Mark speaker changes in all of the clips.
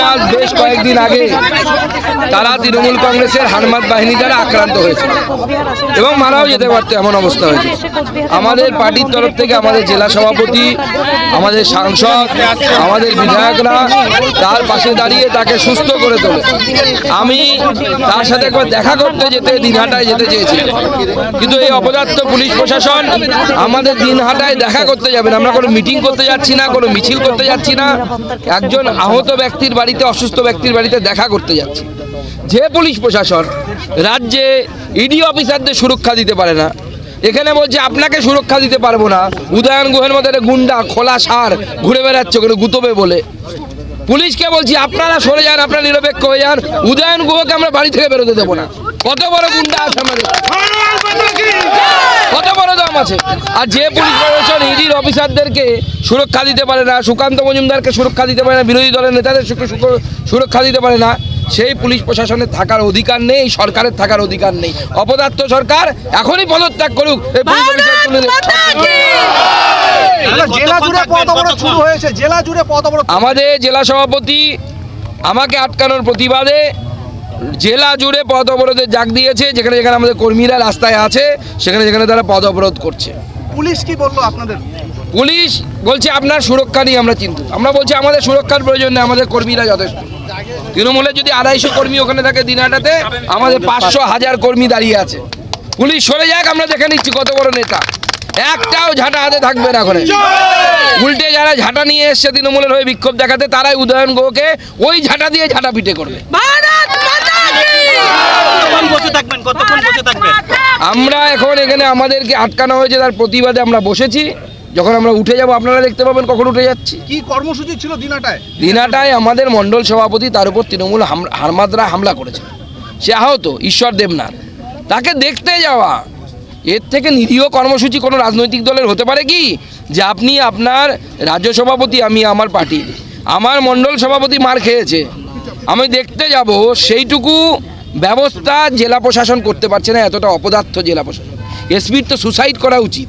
Speaker 1: না বেশ কয়েকদিন আগে তারা তৃণমূল কংগ্রেসের হানমাদ বাহিনী দ্বারা আক্রান্ত হয়েছে। এবং মারাও যেতে পারতো এমন অবস্থা হয়েছে। আমাদের পার্টির তরফ থেকে আমাদের জেলা সভাপতি আমাদের সাংসদ আমাদের বিধায়করা তার পাশে দাঁড়িয়ে তাকে সুস্থ করে তোলে। আমি তার সাথে একবার দেখা করতে যেতে দিনহাটায় যেতে চেয়েছিলাম। কিন্তু এই অপদার্থ পুলিশ প্রশাসন আমাদের দিনহাটায় দেখা করতে যাবেন আমরা কোনো মিটিং করতে যাচ্ছি না কোনো মিছিল করতে যাচ্ছি না। একজন আহত ব্যক্তির বাড়িতে, অসুস্থ ব্যক্তির বাড়িতে দেখা করতে যাচ্ছি। যে পুলিশ প্রশাসন রাজ্যে ইডি অফিসারদের সুরক্ষা দিতে পারে না, এখানে বলছে, আপনাকে সুরক্ষা দিতে পারব না। উদয়ন গুহের মধ্যে একটা গুন্ডা, খোলা সার, ঘুরে বেড়াচ্ছে, ওখানে গুতবে বলে। পুলিশকে বলছি, আপনারা সরে যান, আপনারা নিরপেক্ষ হয়ে যান। উদয়ন গুহকে আমরা বাড়ি থেকে বেরোতে দেবো না। কত বড় গুন্ডা আছে আমাদের। আছে। আর যে পুলিশ প্রশাসন ইডির অফিসারদেরকে সুরক্ষা দিতে পারে না সুকান্ত মজুমদারকে সুরক্ষা দিতে পারে না বিরোধী দলের নেতাদের সুরক্ষা দিতে পারে না সেই পুলিশ প্রশাসনের থাকার অধিকার নেই সরকারের থাকার অধিকার নেই। অপদার্থ সরকার এখনই পদত্যাগ করুক এই পুলিশ আমাদের জেলা সভাপতি আমাকে আটকানোর প্রতিবাদে জেলা জুড়ে পথ অবরোধের জাগ দিয়েছে যেখানে যেখানে আমাদের কর্মীরা রাস্তায় আছে সেখানে যেখানে তারা পথ অবরোধ করছে।
Speaker 2: পুলিশ কি বলল আপনাদের?
Speaker 1: পুলিশ বলছে আপনার সুরক্ষা নিয়ে আমরা চিন্তিত। আমরা বলছি আমাদের সুরক্ষার প্রয়োজন নেই আমাদের কর্মীরা যথেষ্ট। তৃণমূলের যদি আড়াইশো কর্মী ওখানে থাকে দিনহাটাতে আমাদের পাঁচশো হাজার কর্মী দাঁড়িয়ে আছে। পুলিশ সরে যাক আমরা দেখে নিচ্ছি কত বড় নেতা। একটাও ঝাঁটা হাতে থাকবে না ওখানে। উল্টে যারা ঝাঁটা নিয়ে এসছে তৃণমূলের হয়ে বিক্ষোভ দেখাতে তারাই উদয়ন গোকে ওই ঝাঁটা দিয়ে ঝাঁটা পিটে করবে।
Speaker 3: বসে থাকবেন কতক্ষণ বসে থাকবেন?
Speaker 1: আমরা এখন এখানে আমাদেরকে আটকানো হয়েছে তার প্রতিবাদে আমরা বসেছি। যখন আমরা উঠে যাব আপনারা দেখতে পাবেন কখন উঠে যাচ্ছি।
Speaker 2: কি কর্মসূচি ছিল দিনাটায়?
Speaker 1: দিনাটায় আমাদের মণ্ডল সভাপতি তার উপর তৃণমূল হারমাদরা হামলা করেছে। সে আহত ঈশ্বর দেবনাথ। তাকে দেখতে যাওয়া এর থেকে নিরীহ কর্মসূচি কোনো রাজনৈতিক দলের হতে পারে কি? যে আপনি আপনার রাজ্য সভাপতি আমি আমার পার্টির। আমার মণ্ডল সভাপতি মার খেয়েছে। আমি দেখতে যাব সেইটুকু ব্যবস্থা জেলা প্রশাসন করতে পারছে না, এতটা অপদার্থ জেলা প্রশাসন। এসপির তো সুসাইড করা উচিত।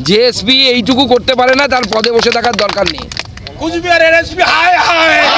Speaker 1: যে এসপি এইটুকু করতে পারে না, তার পদে বসে থাকার দরকার নেই।
Speaker 4: এসপি হায় হায়।